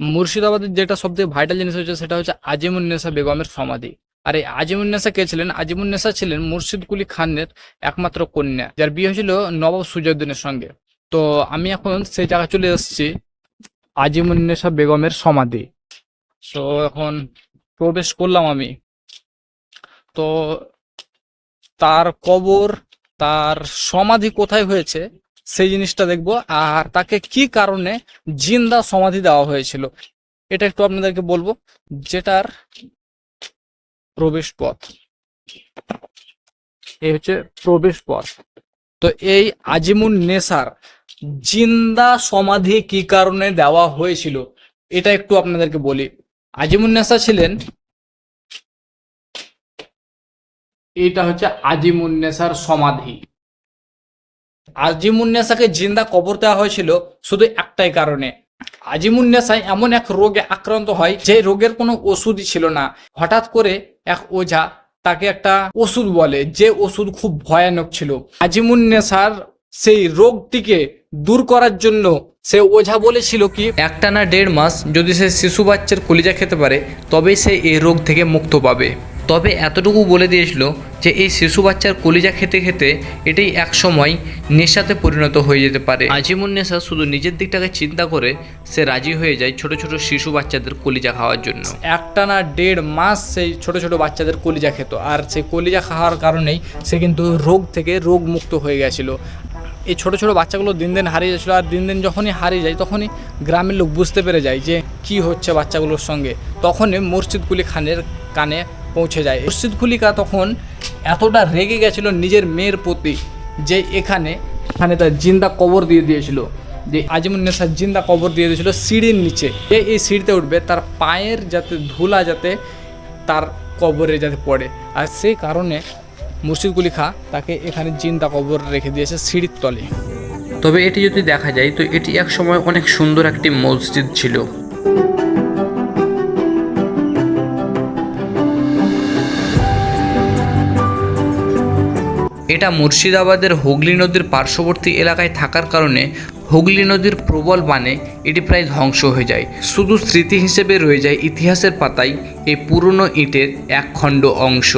মুর্শিদাবাদের যেটা সবথেকে ভাইটাল জিনিস হচ্ছে সেটা হচ্ছে আজিমুন্নেসা বেগমের সমাধি। আর এই আজিমুন্নেসা কে ছিলেন? আজিমুন্নেসা ছিলেন মুর্শিদ কুলি খানের একমাত্র কন্যা, যার বিয়ে হয়েছিল নবাব সুজাউদ্দিনের সঙ্গে। তো আমি এখন সেই জায়গায় চলে এসেছি আজিমুন্নেসা বেগমের সমাধি। তো এখন প্রবেশ করলাম আমি। তো তার কবর, তার সমাধি কোথায় হয়েছে? সেই জিনিসটা দেখব। আর তাকে কি কারণে জিন্দা সমাধি দেওয়া হয়েছিল, এটা একটু আপনাদেরকে বলব, যেটার প্রবেশ পথ এই হচ্ছে প্রবেশ পথ তো এই আজিমুন নেসার জিন্দা সমাধি কি কারণে দেওয়া হয়েছিল, এটা একটু আপনাদেরকে বলি। আজিমুন নেসা ছিলেন, এটা হচ্ছে আজিমুন্নেসার সমাধি। আজিমুন্নেসাকে জিন্দা কবর দেওয়া হয়েছিল শুধু একটাই কারণে। আজিমুন্নেসাই এমন এক রোগে আক্রান্ত হয় যে রোগের কোনো ওষুধই ছিল না। হঠাৎ করে এক ওঝা তাকে একটা ওষুধ বলে, যে ওষুধ খুব ভয়ানক ছিল। আজিমুন্নেসার সেই রোগটিকে দূর করার জন্য সে ওঝা বলেছিল কি একটা না দেড় মাস যদি সে শিশু বাচ্চার কলিজা খেতে পারে, তবেই সে এই রোগ থেকে মুক্ত পাবে। তবে এতটুকু বলে দিয়েছিল যে এই শিশু বাচ্চার কলিজা খেতে খেতে এটাই এক সময় নেশাতে পরিণত হয়ে যেতে পারে। আজিমুন নেশা শুধু নিজের দিকটাকে চিন্তা করে সে রাজি হয়ে যায় ছোট ছোট শিশু বাচ্চাদের কলিজা খাওয়ার জন্য। একটা না দেড় মাস সেই ছোট ছোট বাচ্চাদের কলিজা খেত আর সেই কলিজা খাওয়ার কারণেই সে কিন্তু রোগ থেকে রোগ মুক্ত হয়ে গেছিল। এই ছোট ছোট বাচ্চাগুলো দিন দিন হারিয়ে যাচ্ছিল আর দিন দিন যখনই হারিয়ে যায় তখনই গ্রামের লোক বুঝতে পেরে যায় যে কি হচ্ছে বাচ্চাগুলোর সঙ্গে। তখনই মুর্শিদ কুলি খানের কানে পৌঁছে যায়। মুর্শিদ কুলিকা তখন এতটা রেগে গেছিল নিজের মেয়ের প্রতি যে এখানে এখানে তার জিন্দা কবর দিয়ে দিয়েছিল। যে আজিমুন্নেসার জিন্দা কবর দিয়ে দিয়েছিল সিঁড়ির নিচে। যে এই সিঁড়িতে উঠবে, তার পায়ের যাতে ধুলা যাতে তার কবরে যাতে পড়ে। আর সেই কারণে মুর্শিদ খা তাকে এখানে জিন্দা কবর রেখে দিয়েছে সিঁড়ির তলে। তবে এটি যদি দেখা যায়, তো এটি এক সময় অনেক সুন্দর একটি মসজিদ ছিল। এটা মুর্শিদাবাদের হুগলি নদীর পার্শ্ববর্তী এলাকায় থাকার কারণে হুগলি নদীর প্রবল বানে এটি প্রায় ধ্বংস হয়ে যায়। শুধু স্মৃতি হিসেবে রয়ে যায় ইতিহাসের পাতায় এই পুরনো ইটের এক খণ্ড অংশ।